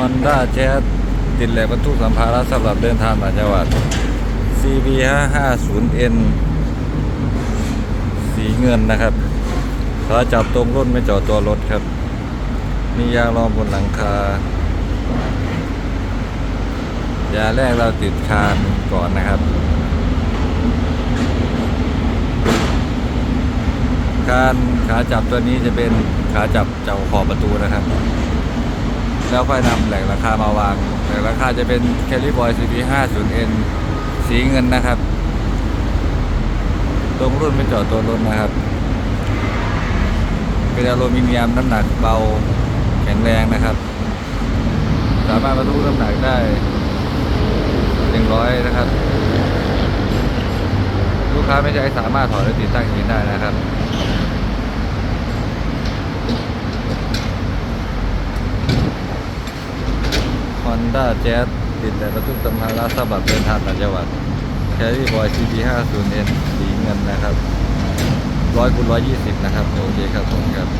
Honda Jazz ติดแหลกบรรทุกสัมภาระสำหรับเดินทางต่างจังหวัด CB 550N สีเงินนะครับขาจับตรงรุ่นไม่จอดตัวรถครับ มียางรองบนหลังคา ยาแรกเราติดคานก่อนนะครับ การขาจับตัวนี้จะเป็นขาจับเจ้าขอบประตูนะครับ แล้วค่อยนำแหล่งราคามาวางแหล่งราคาจะเป็น c a l i b o y CP 50N สีเงินนะครับ ตรงรุ่นไม่จอดตัวรถนะครับ เป็นอลูมิเนียมน้ำหนักเบาแข็งแรงนะครับ สามารถบรรทุกน้ำหนักได้100นะครับ ลูกค้าไม่ใช้สามารถถอดและติดตั้งเองได้นะครับ อนด้าแจ๊สติดแต่ประทุกสัมภาระสบับเดินทางต่างจังหวัดแค่ร้อยซีดีห้าศูนย์เอ็นสีเงินนะครับร้อยคูณร้อยยี่สิบนะครับ โอเคครับผมครับ